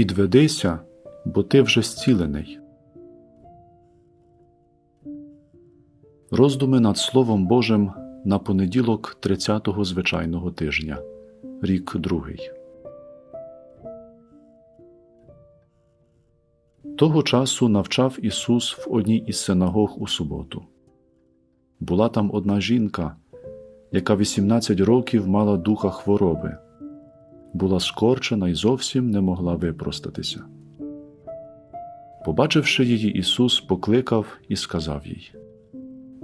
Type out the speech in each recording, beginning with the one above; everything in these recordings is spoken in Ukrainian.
Підведися, бо ти вже зцілений. Роздуми над Словом Божим на понеділок 30-го звичайного тижня, рік другий. Того часу навчав Ісус в одній із синагог у суботу. Була там одна жінка, яка 18 років мала духа хвороби, була скорчена і зовсім не могла випростатися. Побачивши її, Ісус покликав і сказав їй: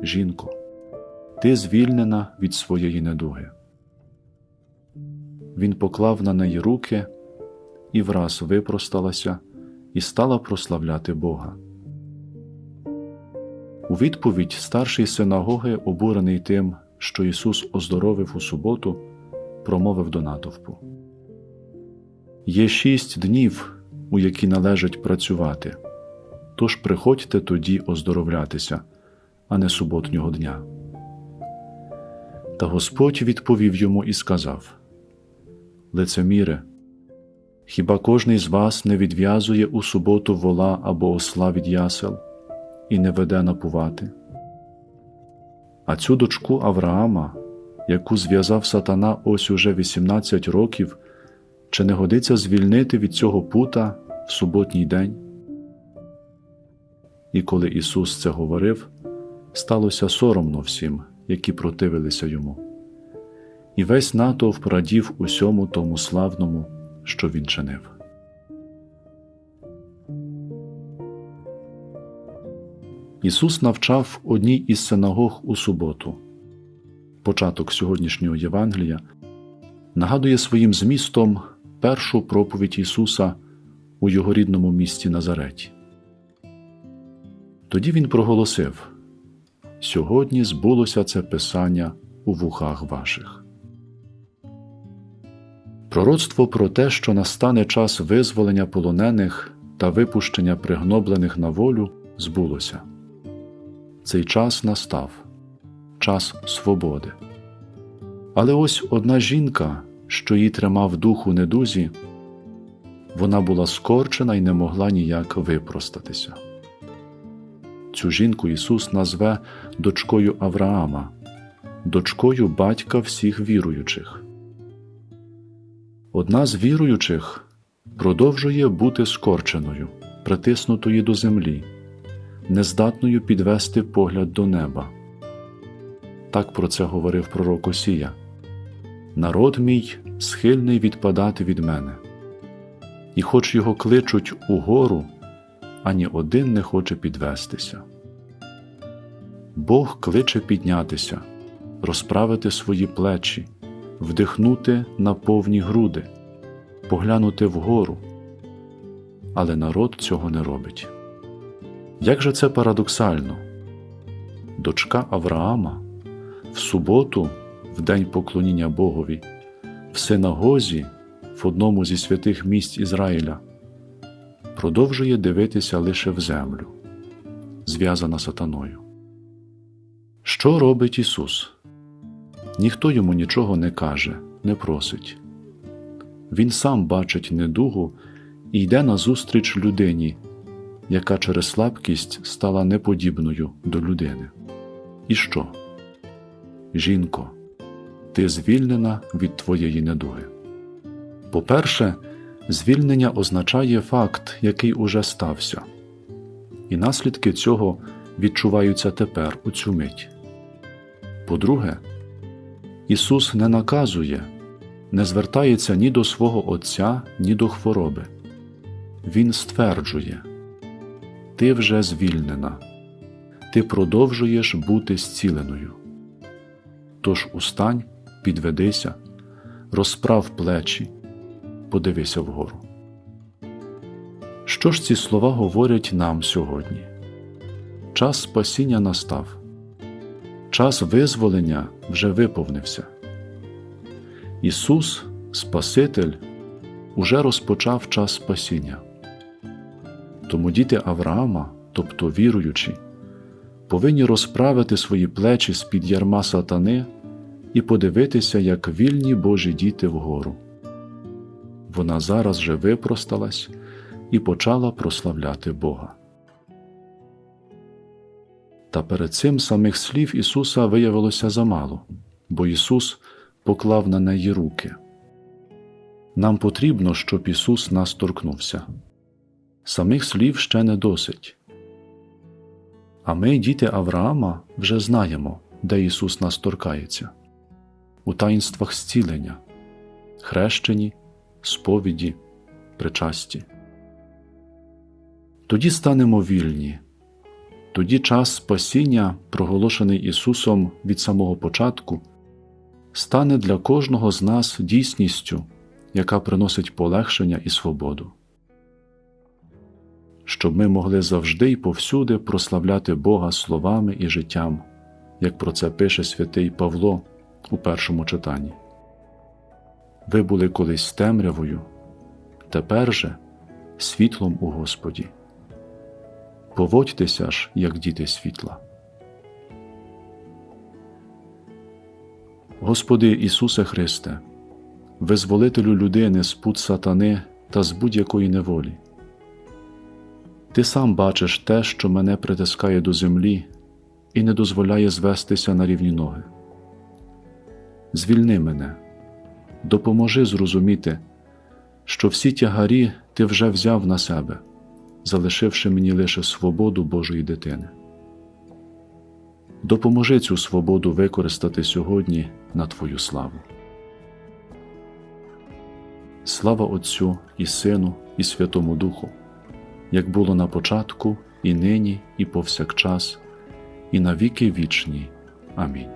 Жінко, ти звільнена від своєї недуги. Він поклав на неї руки і враз випросталася і стала прославляти Бога. У відповідь старший синагоги, обурений тим, що Ісус оздоровив у суботу, промовив до натовпу Є шість днів, у які належить працювати, тож приходьте тоді оздоровлятися, а не суботнього дня. Та Господь відповів йому і сказав Лицеміре, хіба кожний з вас не відв'язує у суботу вола або осла від ясел і не веде напувати? А цю дочку Авраама, яку зв'язав сатана ось уже 18 років, чи не годиться звільнити від цього пута в суботній день? І коли Ісус це говорив, сталося соромно всім, які противилися йому. І весь натовп радів усьому тому славному, що він чинив. Ісус навчав одній із синагог у суботу. Початок сьогоднішнього Євангелія нагадує своїм змістом першу проповідь Ісуса у Його рідному місті Назареті. Тоді Він проголосив Сьогодні збулося це Писання у вухах ваших. Пророцтво про те, що настане час визволення полонених та випущення пригноблених на волю, збулося. Цей час настав час свободи. Але ось одна жінка, що її тримав дух у недузі, вона була скорчена і не могла ніяк випростатися. Цю жінку Ісус назве дочкою Авраама, дочкою батька всіх віруючих. Одна з віруючих продовжує бути скорченою, притиснутою до землі, нездатною підвести погляд до неба. Так про це говорив пророк Осія. Народ мій схильний відпадати від мене, і хоч його кличуть угору, ані один не хоче підвестися. Бог кличе піднятися, розправити свої плечі, вдихнути на повні груди, поглянути вгору, але народ цього не робить. Як же це парадоксально? Дочка Авраама в суботу, в день поклоніння Богові, в синагозі, в одному зі святих місць Ізраїля, продовжує дивитися лише в землю, зв'язана сатаною. Що робить Ісус? Ніхто йому нічого не каже, не просить. Він сам бачить недугу і йде назустріч людині, яка через слабкість стала неподібною до людини. І що? Жінко, ти звільнена від твоєї недуги. По-перше, звільнення означає факт, який уже стався, і наслідки цього відчуваються тепер у цю мить. По-друге, Ісус не наказує, не звертається ні до свого Отця, ні до хвороби. Він стверджує Ти вже звільнена, ти продовжуєш бути зціленою. Тож устань, підведися, розправ плечі, подивися вгору. Що ж ці слова говорять нам сьогодні? Час спасіння настав, час визволення вже виповнився. Ісус, Спаситель, уже розпочав час спасіння. Тому діти Авраама, тобто віруючі, повинні розправити свої плечі з під ярма сатани і подивитися, як вільні Божі діти вгору. Вона зараз же випросталась і почала прославляти Бога. Та перед цим самих слів Ісуса виявилося замало, бо Ісус поклав на неї руки. Нам потрібно, щоб Ісус нас торкнувся. Самих слів ще не досить. А ми, діти Авраама, вже знаємо, де Ісус нас торкається у таїнствах зцілення, хрещенні, сповіді, причасті. Тоді станемо вільні, тоді час спасіння, проголошений Ісусом від самого початку, стане для кожного з нас дійсністю, яка приносить полегшення і свободу. Щоб ми могли завжди й повсюди прославляти Бога словами і життям, як про це пише святий Павло у першому читанні. Ви були колись темрявою, тепер же світлом у Господі. Поводьтеся ж, як діти світла. Господи Ісусе Христе, визволителю людини з пут сатани та з будь-якої неволі. Ти сам бачиш те, що мене притискає до землі і не дозволяє звестися на рівні ноги. Звільни мене, допоможи зрозуміти, що всі тягарі ти вже взяв на себе, залишивши мені лише свободу Божої дитини. Допоможи цю свободу використати сьогодні на Твою славу. Слава Отцю і Сину, і Святому Духу, як було на початку, і нині, і повсякчас, і на віки вічні. Амінь.